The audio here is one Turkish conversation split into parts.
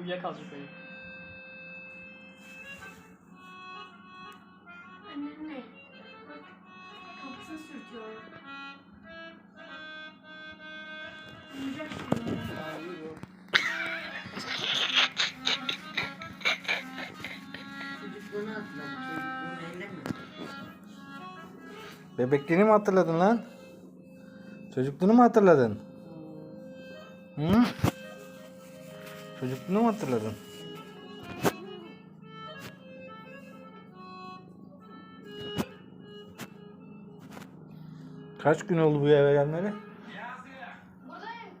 Uyuyakalacak. Uyuyacak şimdi. Çocukluğunu. Çocukluğunu elleme. Bebekliğini mi hatırladın lan? Çocukluğunu mu hatırladın? Hı? Çocukluğunu mu hatırladın? Kaç gün oldu bu eve gelmeli? Buradayım.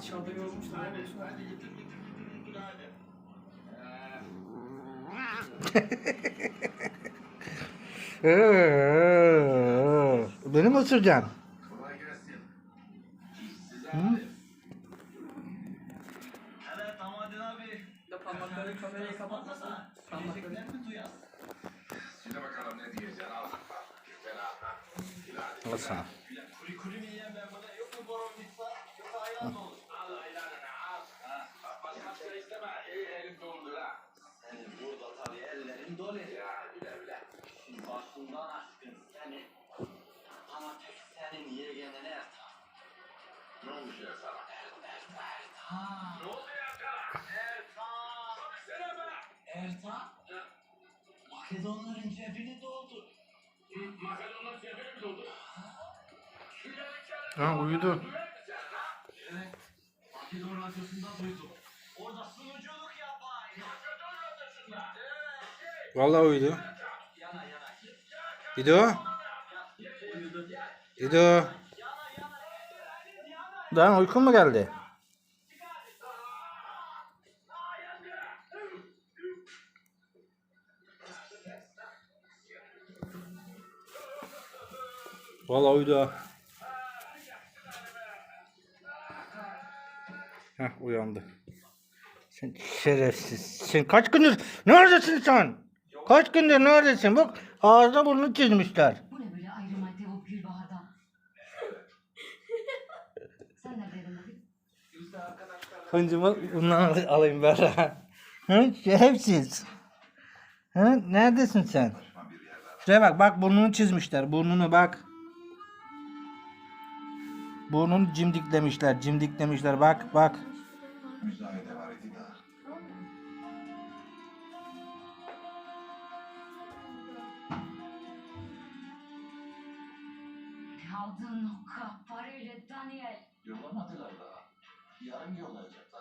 Dışarıda yorulmuştum. Beni mi ısıracaksın? Parmakları kamerayı kapatmasan. Parmakları. Söyle bakalım ne diyeceksin al. Al sana. Kuli kuli mi yiyeyim ben buna? Yok mu boron pizza? Yoksa ayran mı olur? Al ayranını al. Başka bir şey isteme. İyi elim doldur ha. Senin burada tabii ellerin dolu. Ya bile bile. Şimdi başından aşkın seni. Ama tek senin yeğenine yatar. Ne olmuş ya sana? Ertan. Ne oldu ya sana? Makedonların cebini doldur. Hı, Makedonlar cebine mi doldu? Ha uyudu. Evet. Makedon radyosunda duydum. Orada sunuculuk yapar. Makedon radyosunda. Vallahi uyudu. Uyudu. Gido. Daha uykun mu geldi? Vallahi uyudu ha. Heh uyandı. Sen şerefsiz. Sen kaç gündür neredesin sen? Kaç gündür neredesin? Bak ağzına burnunu çizmişler. Bu ne böyle ayrı madde Gülbahar'dan? Sen bugün? Hıncımı bundan al- alayım ben. Hı? Şerefsiz. Hı? Neredesin sen? Şuraya bak bak burnunu çizmişler. Burnunu bak. Burnunu cimdiklemişler. Cimdiklemişler. Bak bak. Aldın o parayla Daniel. Yollamadılar daha. Yarın yollayacaklar.